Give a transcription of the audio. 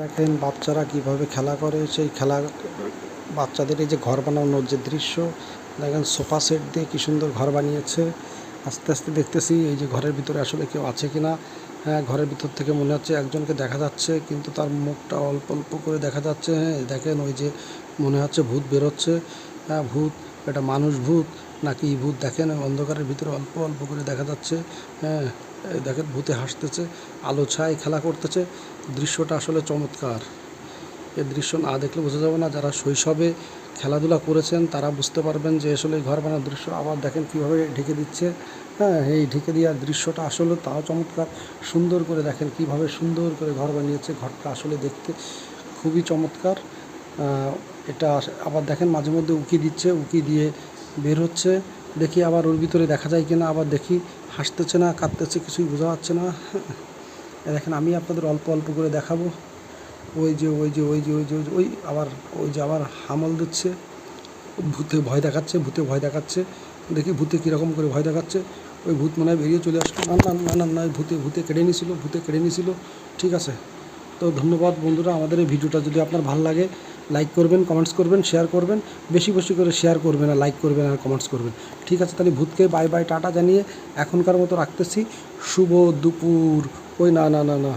দেখেন বাচ্চারা কীভাবে খেলা করে, সেই খেলা বাচ্চাদের এই যে ঘর বানানোর যে দৃশ্য, দেখেন সোফা সেট দিয়ে কি সুন্দর ঘর বানিয়েছে। আস্তে আস্তে দেখতেছি এই যে ঘরের ভিতরে আসলে কেউ আছে কিনা। হ্যাঁ ঘরের ভিতর থেকে মনে হচ্ছে একজনকে দেখা যাচ্ছে, কিন্তু তার মুখটা অল্প অল্প করে দেখা যাচ্ছে। হ্যাঁ দেখেন ওই যে মনে হচ্ছে ভূত বেরোচ্ছে। হ্যাঁ ভূত, এটা মানুষ ভূত, নাকি ভূত দেখেন, অন্ধকারের ভিতরে অল্প অল্প করে দেখা যাচ্ছে। হ্যাঁ দেখেন ভূতে হাসতেছে, আলো ছায় খেলা করতেছে। দৃশ্যটা আসলে চমৎকার। এ দৃশ্য না দেখলে বোঝা যাবে না, যারা শৈশবে খেলাধুলা করেছেন, তারা বুঝতে পারবেন যে আসলে ঘর বানানোর দৃশ্য আবার দেখেন কীভাবে ঢেকে দিচ্ছে। হ্যাঁ এই ঢেকে দেওয়ার দৃশ্যটা আসলে তাও চমৎকার। সুন্দর করে দেখেন কীভাবে সুন্দর করে ঘর বানিয়েছে, ঘরটা আসলে দেখতে খুবই চমৎকার। এটা আবার দেখেন মাঝে মধ্যে উকি দিচ্ছে, উকি দিয়ে বের হচ্ছে। দেখি আবার ওর ভিতরে দেখা যায় কিনা, আবার দেখি হাসতেছে না, কাঁদতেছে, কিছুই বোঝা যাচ্ছে না। দেখেন, আমি আপনাদের অল্প অল্প করে দেখাবো। ওই যে ওই যে ওই যে ওই যে ওই যে, ওই আবার, ওই যে আবার হামল দিচ্ছে। ভূতে ভয় দেখাচ্ছে, ভূতে ভয় দেখাচ্ছে। দেখি ভূতে কীরকম করে ভয় দেখাচ্ছে। ওই ভূত মনে হয় বেরিয়ে চলে আসলো। না না না না ভূতে ভূতে কেড়ে নিয়েছিল ভূতে কেড়ে নিয়েছিল ঠিক আছে। তো ধন্যবাদ বন্ধুরা, আমাদের এই ভিডিওটা যদি আপনার ভালো লাগে লাইক করবেন কমেন্টস করবেন শেয়ার করবেন। বেশি বেশি করে শেয়ার করবেন আর লাইক করবেন আর কমেন্টস করবেন। ঠিক আছে, তাহলে ভূতকে বাই বাই টাটা জানিয়ে এখনকার মতো রাখতেছি। শুভ দুপুর। ওই না না না না।